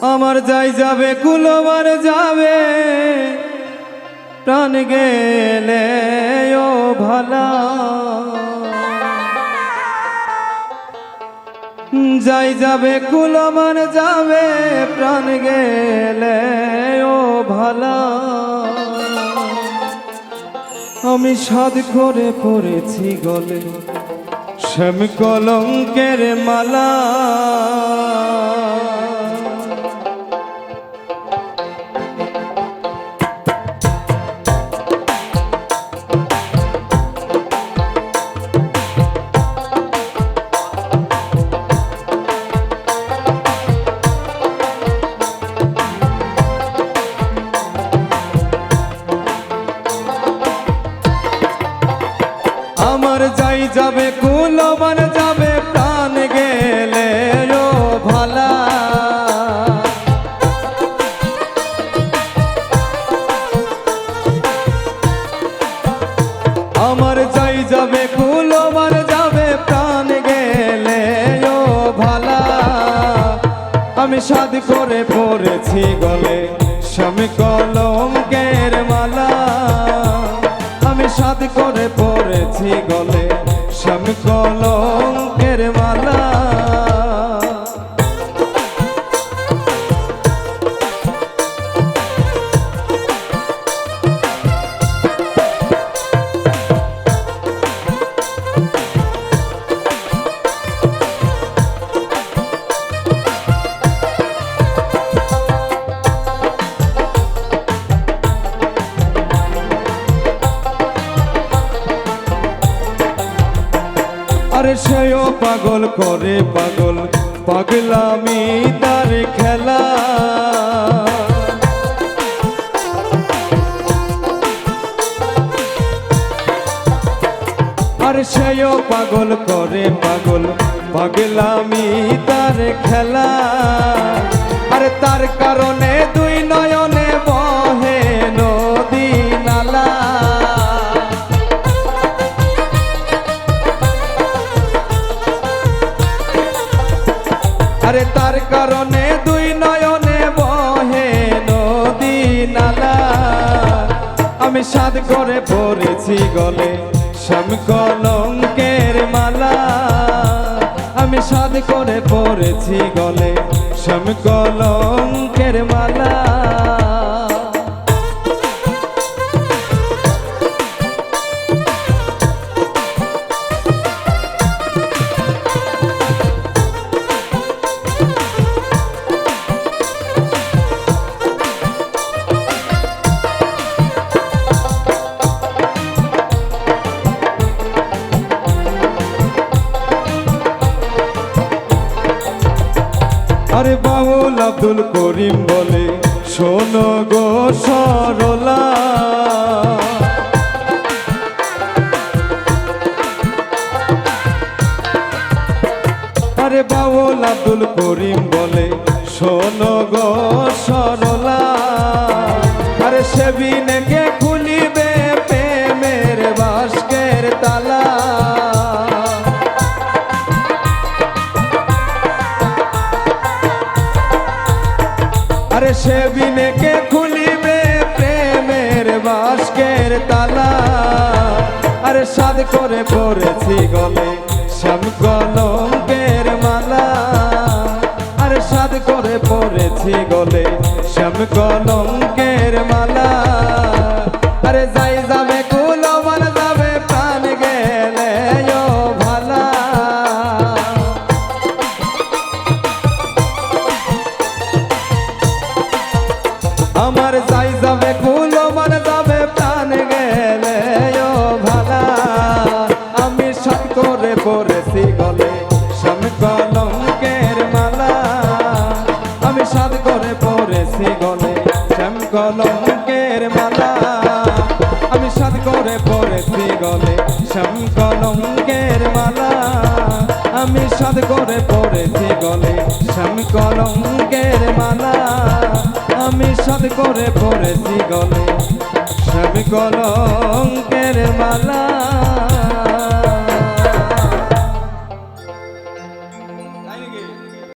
আমার যাই যাবে, কুলবার যাবে। প্রাণ গেলে, ও ভালা। যাই যাবে কুলমান যাবে, প্রাণ গেলে, ও ভালা। আমি সাদ করে পড়েছি গলে, শ্যাম কলঙ্কের মালা। যাবে কুলমান যাবে প্রাণ গেলে ও ভালা। আমার যাই যাবে কুলমান যাবে প্রাণ গেলে ও ভালা। আমি সাদ করে পড়েছি গলে স্বামী কলঙ্কের মালা। আমি সাদ করে পড়েছি গলে কলঙ্কের মালা আরে সেও পাগল করে পাগল, পাগলামি তার খেলা। আর সেও পাগল করে পাগল, পাগলামি তার খেলা। আরে তার কারণে দুই তার কারণে দুই নয়নে বহে নদী নালা। আমি সাদ করে পড়েছি গলে শ্যাম কলঙ্কের মালা। আমি সাদ করে পড়েছি গলে শ্যাম কলঙ্কের মালা। আরে বাউল আব্দুল করিম বলে শোনো গো সরলা আরে বাউল আব্দুল করিম বলে শোনো গো সরলা আরে সে বিনেকে খুলিবে প্রেমের বাস্কের তালা। আরে সাদ করে পড়েছি গলে শ্যাম কলঙ্কের মালা। আরে সাদ করে পড়েছি গলে শ্যাম কলঙ্কের মালা। আরে যাই যাবে সাত গলে, শ্যাম কলঙ্কের মালা। আমি সাত করে পড়েছি গলে, শ্যাম কলঙ্কের মালা। আমি সাত করে পড়েছি গলে, শ্যাম কলঙ্কের মালা। আমি সাদ করে পড়েছি গলে, শ্যাম কলঙ্কের মালা।